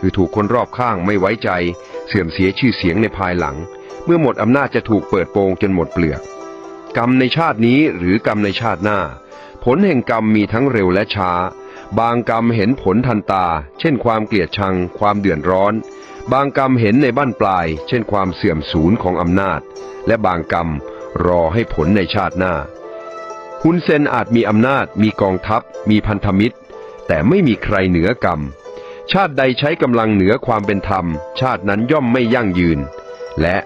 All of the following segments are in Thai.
คือถูกคนรอบข้างไม่ไว้ใจ เสื่อมเสียชื่อเสียงในภายหลัง เมื่อหมดอำนาจจะถูกเปิดโปงจนหมดเปลือก กรรมในชาตินี้หรือกรรมในชาติหน้า ผลแห่งกรรมมีทั้งเร็วและช้า บางกรรมเห็นผลทันตา เช่นความเกลียดชัง ความเดือดร้อน บางกรรมเห็นในบ้านปลาย เช่นความเสื่อมสูญของอำนาจ และบางกรรมรอให้ผลในชาติหน้าฮุนเซนอาจมีอำนาจ มีกองทัพ มีพันธมิตร แต่ไม่มีใครเหนือกรรม ชาติใดใช้กำลังเหนือความเป็นธรรม ชาตินั้นย่อมไม่ยั่งยืน และ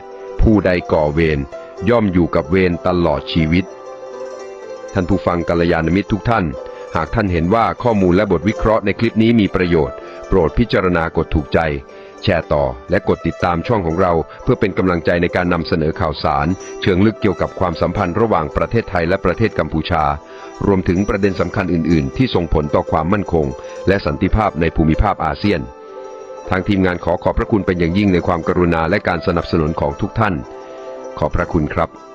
ผู้ใดก่อเวรย่อมอยู่กับเวรตลอดชีวิต ท่านผู้ฟังกัลยาณมิตรทุกท่าน หากท่านเห็นว่าข้อมูลและบทวิเคราะห์ในคลิปนี้มีประโยชน์ โปรดพิจารณากดถูกใจ แชร์ต่อ และกดติดตามช่องของเรา เพื่อเป็นกำลังใจในการนำเสนอข่าวสาร เชิงลึกเกี่ยวกับความสัมพันธ์ระหว่างประเทศไทยและประเทศกัมพูชา รวมถึงประเด็นสำคัญอื่น ๆ ที่ส่งผลต่อความมั่นคง และสันติภาพในภูมิภาคอาเซียน ทางทีมงานขอขอบพระคุณเป็นอย่างยิ่งในความกรุณาและการสนับสนุนของทุกท่าน ขอบพระคุณครับ